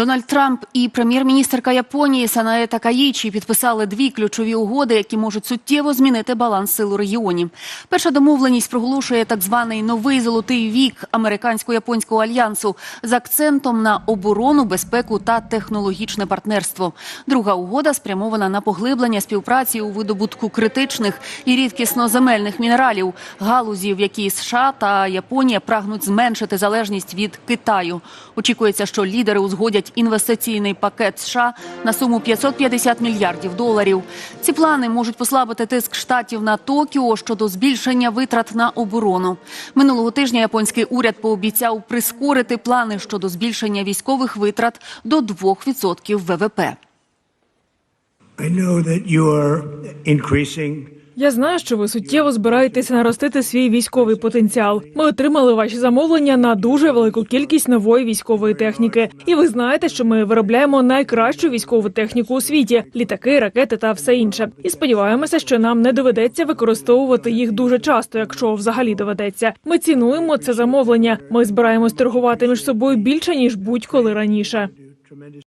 Дональд Трамп і прем'єр-міністерка Японії Санаe Такаїчі підписали дві ключові угоди, які можуть суттєво змінити баланс сил у регіоні. Перша домовленість проголошує так званий новий золотий вік американсько-японського альянсу з акцентом на оборону, безпеку та технологічне партнерство. Друга угода спрямована на поглиблення співпраці у видобутку критичних і рідкісно земельних мінералів, галузі, в якій США та Японія прагнуть зменшити залежність від Китаю. Очікується, що лідери узгодять інвестиційний пакет США на суму 550 мільярдів доларів. Ці плани можуть послабити тиск штатів на Токіо щодо збільшення витрат на оборону. Минулого тижня японський уряд пообіцяв прискорити плани щодо збільшення військових витрат до 2% ВВП. I know that you are increasing Я знаю, що ви суттєво збираєтеся наростити свій військовий потенціал. Ми отримали ваші замовлення на дуже велику кількість нової військової техніки. І ви знаєте, що ми виробляємо найкращу військову техніку у світі: літаки, ракети та все інше. І сподіваємося, що нам не доведеться використовувати їх дуже часто, якщо взагалі доведеться. Ми цінуємо це замовлення. Ми збираємось торгувати між собою більше ніж будь-коли раніше.